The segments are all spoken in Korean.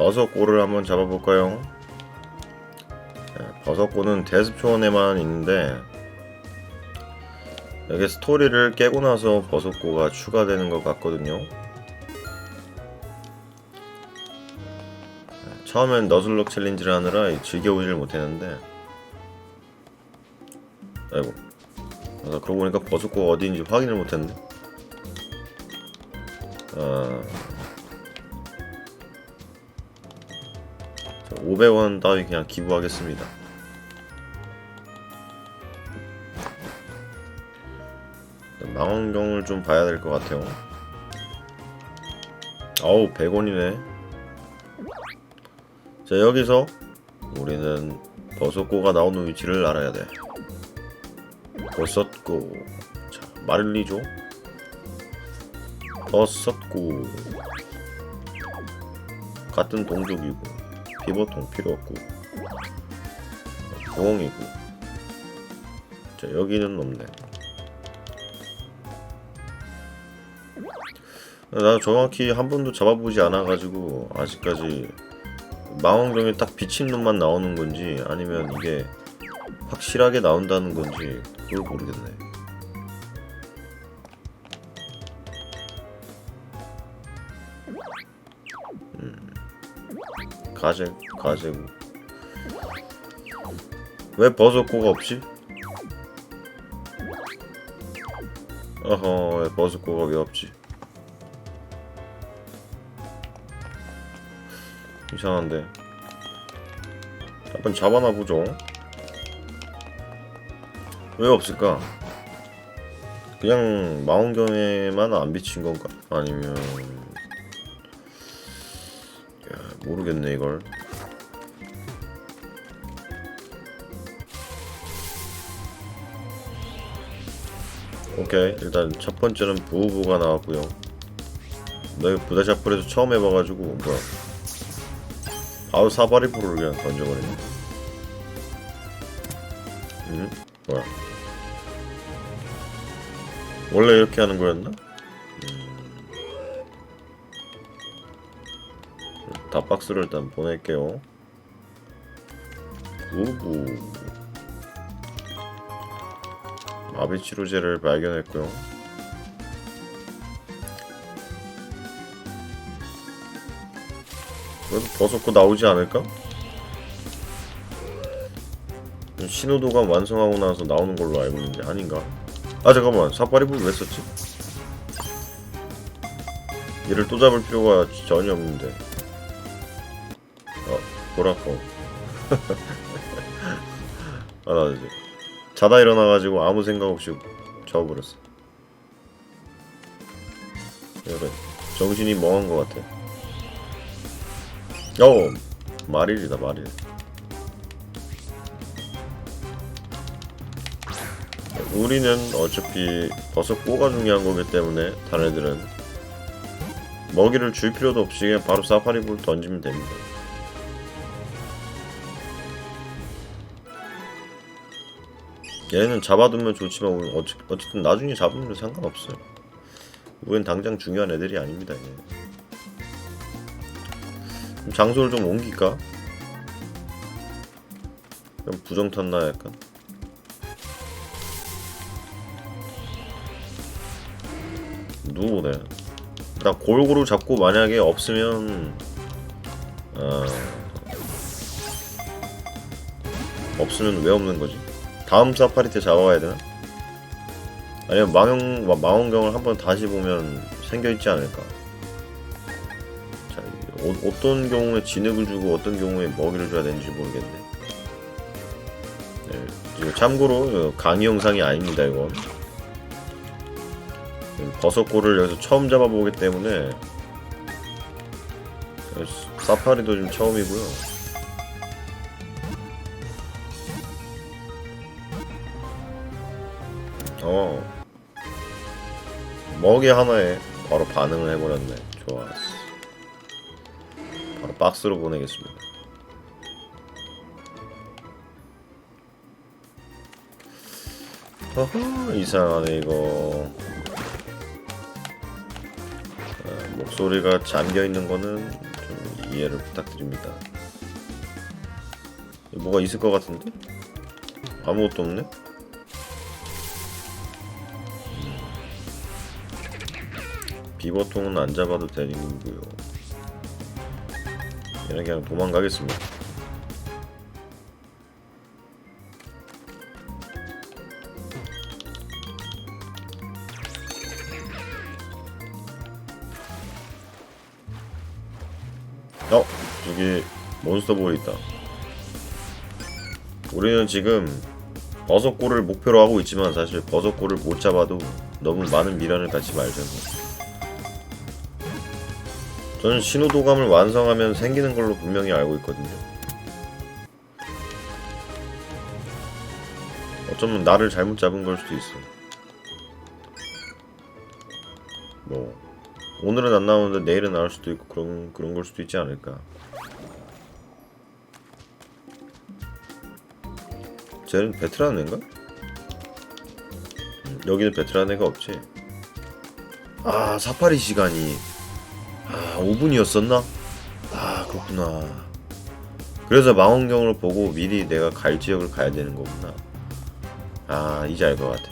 버섯골을 한번 잡아볼까요? 네, 버섯골은 대습초원에만 있는데 여기 스토리를 깨고 나서 버섯고가 추가되는 것 같거든요. 네, 처음엔 너슬럭 챌린지를 하느라 즐겨오지를 못했는데 아이고 아, 그러고 보니까 버섯고가 어디인지 확인을 못했네 아... 500원 따위 그냥 기부하겠습니다. 망원경을 좀 봐야 될 것 같아요. 어우 100원이네. 자 여기서 우리는 버섯고가 나오는 위치를 알아야 돼. 버섯고. 자 마릴리죠 버섯고. 같은 동족이고 피버통 필요 없고. 공이고. 자 여기는 없네. 나 정확히 한 번도 잡아보지 않아가지고 아직까지 망원경에 딱 비친 눈만 나오는 건지 아니면 이게 확실하게 나온다는 건지 그걸 모르겠네. 가재 가재 왜 버섯고가 없지? 어허 왜 버섯고가 왜 없지? 이상한데. 한번 잡아나 보죠. 왜 없을까? 그냥 망원경에만 안 비친 건가? 아니면 야, 모르겠네 이걸 오케이 일단 첫 번째는 부부가 너 이거 부다샤플에서 처음 해봐가지고 뭐야 바로 사바리 불을 그냥 던져버리네. 응? 뭐야? 원래 이렇게 하는 거였나? 다 박스를 일단 보낼게요. 우부. 마비 치료제를 발견했고요. 그래도 버섯고 나오지 않을까? 신호도가 완성하고 나서 나오는 걸로 알고 있는데 아닌가? 아 잠깐만 사파리불 왜 썼지? 얘를 또 잡을 필요가 전혀 없는데 어 보라고. 아나 자다 일어나가지고 아무 생각 없이 잡아버렸어. 약간 정신이 멍한 것 같아. 어 마릴이다 마릴 우리는 어차피 버섯 꼬가 중요한 거기 때문에 다른 애들은 먹이를 줄 필요도 없이 그냥 바로 사파리볼 던지면 됩니다 얘는 잡아두면 좋지만 어찌- 어쨌든 나중에 잡으면 상관없어요 우린 당장 중요한 애들이 아닙니다 얘. 장소를 좀 옮길까? 그럼 부정 탔나 약간? 누구네? 나 골고루 잡고 만약에 없으면 어... 없으면 왜 없는 거지? 다음 사파리 때 잡아가야 되나? 아니면 망원 망원경을 한번 다시 보면 생겨 있지 않을까? 자, 어, 어떤 경우에 진흙을 주고 어떤 경우에 먹이를 줘야 되는지 모르겠네. 네, 참고로 강의 영상이 아닙니다 이건. 버섯골을 여기서 처음 잡아보기 때문에 사파리도 좀 처음이고요. 어 먹이 하나에 바로 반응을 해버렸네. 좋았어. 바로 박스로 보내겠습니다. 허허 이상하네 이거 아, 목소리가 잠겨 있는 거는 좀 이해를 부탁드립니다. 뭐가 있을 것 같은데? 아무것도 없네? 비버통은 안 잡아도 되는구요. 얘는 그냥 도망가겠습니다. 어, 저기 몬스터볼이 있다. 우리는 지금 버섯골을 목표로 하고 있지만 사실 버섯골을 못 잡아도 너무 많은 미련을 갖지 말자고. 저는 신호도감을 완성하면 생기는 걸로 분명히 알고 있거든요. 어쩌면 나를 잘못 잡은 걸 수도 있어. 뭐 오늘은 안 나오는데 내일은 나올 수도 있고 그런 그런 걸 수도 있지 않을까. 쟤는 베테랑 애인가? 음, 여기는 베테랑 애가 없지. 아 사파리 시간이 아 5분이었었나? 아 그렇구나. 그래서 망원경을 보고 미리 내가 갈 지역을 가야 되는 거구나. 아 이제 알 것 같아.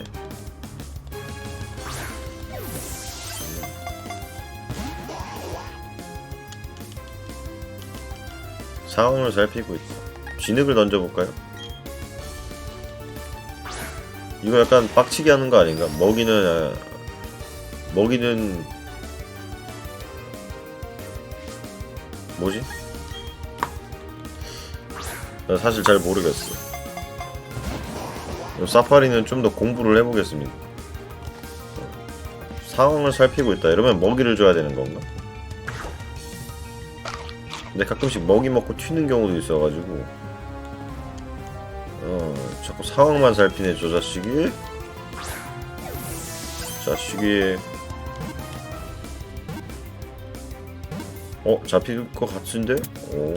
상황을 살피고 있다. 진흙을 던져볼까요? 이거 약간 빡치게 하는 거 아닌가? 먹이는 아, 먹이는 뭐지? 나 사실 잘 모르겠어. 사파리는 좀 더 공부를 해보겠습니다. 상황을 살피고 있다. 이러면 먹이를 줘야 되는 건가? 근데 가끔씩 먹이 먹고 튀는 경우도 있어가지고 어 자꾸 상황만 살피네 저 자식이 자식이 어 잡힐 것 같은데 오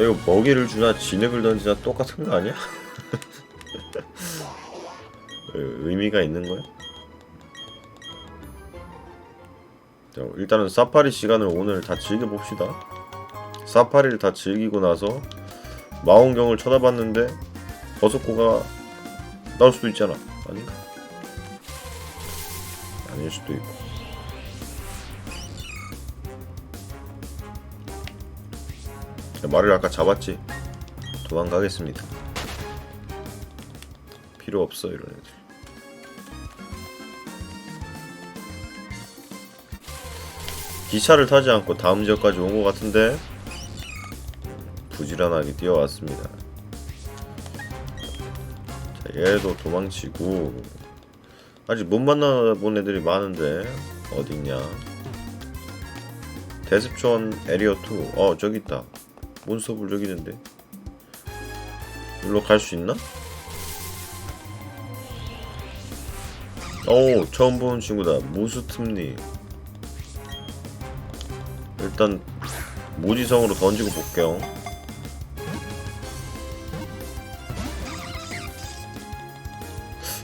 야, 이거 먹이를 주나 진흙을 던지나 똑같은 거 아니야? 의미가 있는 거야? 자, 일단은 사파리 시간을 오늘 다 즐겨봅시다. 사파리를 다 즐기고 나서 마원경을 쳐다봤는데 버섯코가 나올 수도 있잖아. 아닌가? 아닐 수도 있고. 말을 아까 잡았지? 도망가겠습니다. 필요 없어 이런 애들. 기차를 타지 않고 다음 지역까지 온 것 같은데 부지런하게 뛰어왔습니다. 자, 얘도 도망치고 아직 못 만나본 애들이 많은데 어딨냐? 대습촌 에리어 2. 어 저기 있다. 몬스터볼 저기 있는데. 일로 갈 수 있나? 오 처음 보는 친구다. 무스틈니. 일단 모지성으로 던지고 볼게요.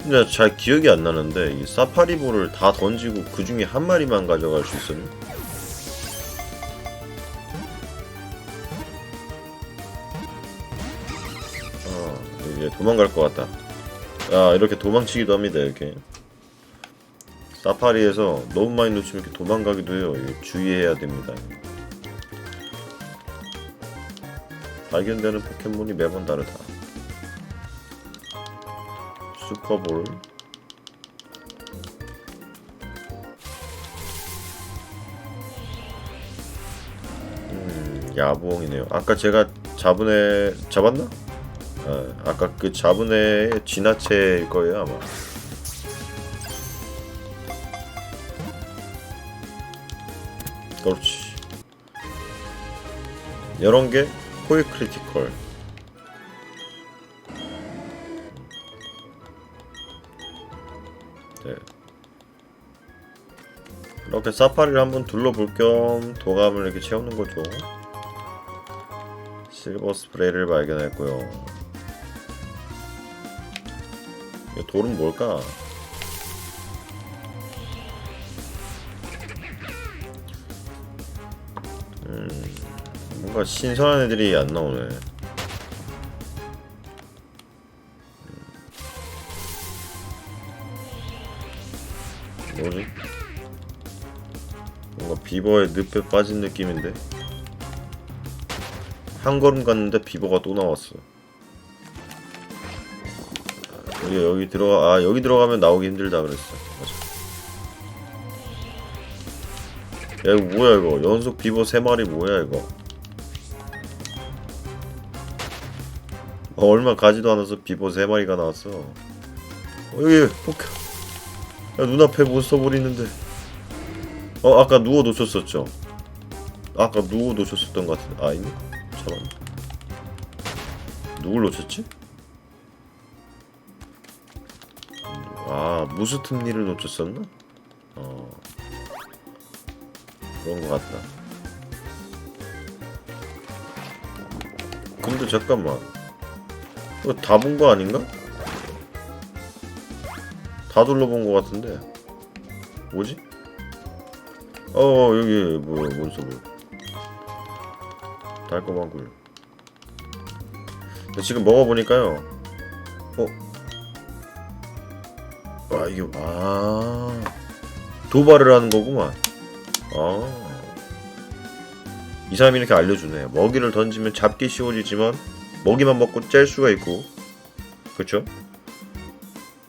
근데 잘 기억이 안 나는데 이 사파리볼을 다 던지고 그 중에 한 마리만 가져갈 수 있었네. 도망갈 것 같다. 아 이렇게 도망치기도 합니다 이렇게. 사파리에서 너무 많이 놓치면 이렇게 도망가기도 해요. 주의해야 됩니다. 발견되는 포켓몬이 매번 다르다. 슈퍼볼. 음, 야부엉이네요. 아까 제가 잡은 애 잡았나? 아, 아까 그애 진화체일 거예요 아마. 그렇지. 이런 게 포일 크리티컬. 네. 이렇게 사파리를 한번 둘러볼 겸 도감을 이렇게 채우는 거죠. 실버 스프레이를 발견했고요. 이 돌은 뭘까? 음, 뭔가 신선한 애들이 안 나오네. 음. 뭐지? 뭔가 비버의 늪에 빠진 느낌인데? 한 걸음 갔는데 비버가 또 나왔어. 여기 여기 들어가 아 여기 들어가면 나오기 힘들다 그랬어. 맞아. 야 이거 뭐야 이거 연속 비버 세 마리 뭐야 이거? 어, 얼마 가지도 않아서 비버 세 마리가 나왔어. 어, 여기 포켓. 야 눈앞에 몬스터볼 있는데. 어 아까 누워 놓쳤었죠. 아까 누워 놓쳤었던 것 같은데 아 있네? 잠깐. 누굴 놓쳤지? 아 무스틈니를 놓쳤었나? 어 그런 것 같다. 근데 잠깐만 이거 다 본 거 아닌가? 다 둘러본 것 같은데 뭐지? 어 여기 뭐야 뭐 달콤한 굴 지금 먹어보니까요 어? 아 이게 아. 도발을 하는 거구만. 아 이 사람이 이렇게 알려주네. 먹이를 던지면 잡기 쉬워지지만 먹이만 먹고 짤 수가 있고. 그쵸?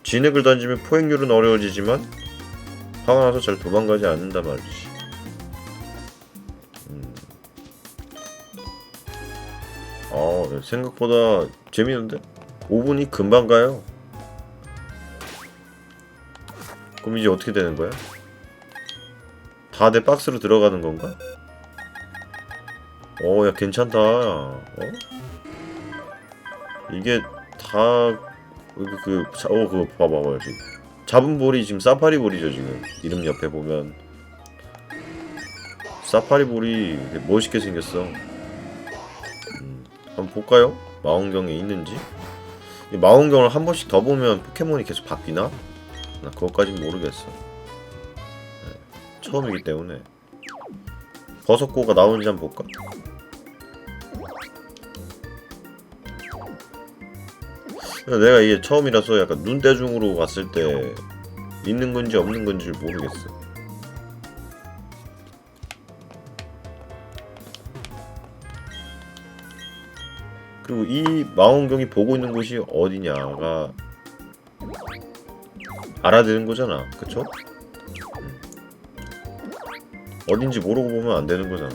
진흙을 던지면 포획률은 어려워지지만 화가 나서 잘 도망가지 않는다 말이지. 음. 아 생각보다 재밌는데? 5분이 금방 가요 그럼 이제 어떻게 되는 거야? 다 내 박스로 들어가는 건가? 어, 야, 괜찮다. 어? 이게 다, 그, 그, 자, 어, 그거 봐봐봐요, 지금. 잡은 볼이 지금 사파리 볼이죠, 지금. 이름 옆에 보면. 사파리 볼이 멋있게 생겼어. 음, 한번 볼까요? 망원경에 있는지? 이 망원경을 한 번씩 더 보면 포켓몬이 계속 바뀌나? 나 그것까진 모르겠어. 네, 처음이기 때문에. 버섯고가 나오는지 한번 볼까? 내가 이게 처음이라서 약간 눈대중으로 봤을 때 있는 건지 없는 건지 모르겠어. 그리고 이 망원경이 보고 있는 곳이 어디냐가 알아되는 거잖아. 그쵸? 음. 어딘지 모르고 보면 안 되는 거잖아.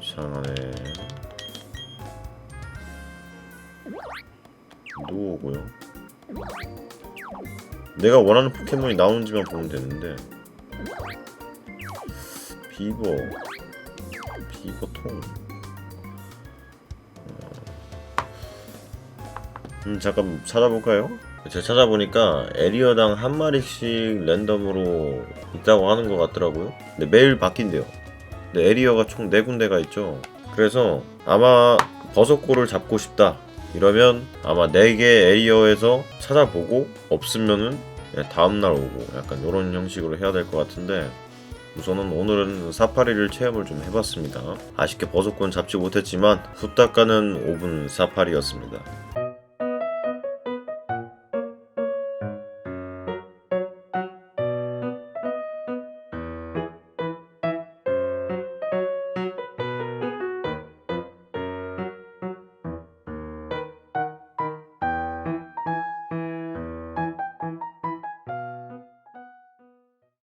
이상하네. 누구고요? 내가 원하는 포켓몬이 나오는지만 보면 되는데 비버 비버통 음 잠깐 찾아볼까요? 제가 찾아보니까 에리어당 한 마리씩 랜덤으로 있다고 하는 것 같더라고요. 근데 매일 바뀐대요. 근데 에리어가 총 4군데가 있죠. 그래서 아마 버섯골을 잡고 싶다. 이러면 아마 4개 에리어에서 찾아보고 없으면은 그냥 다음날 오고 약간 이런 형식으로 해야 될 것 같은데 우선은 오늘은 사파리를 체험을 좀 해봤습니다. 아쉽게 버섯골은 잡지 못했지만 후딱 가는 5분 사파리였습니다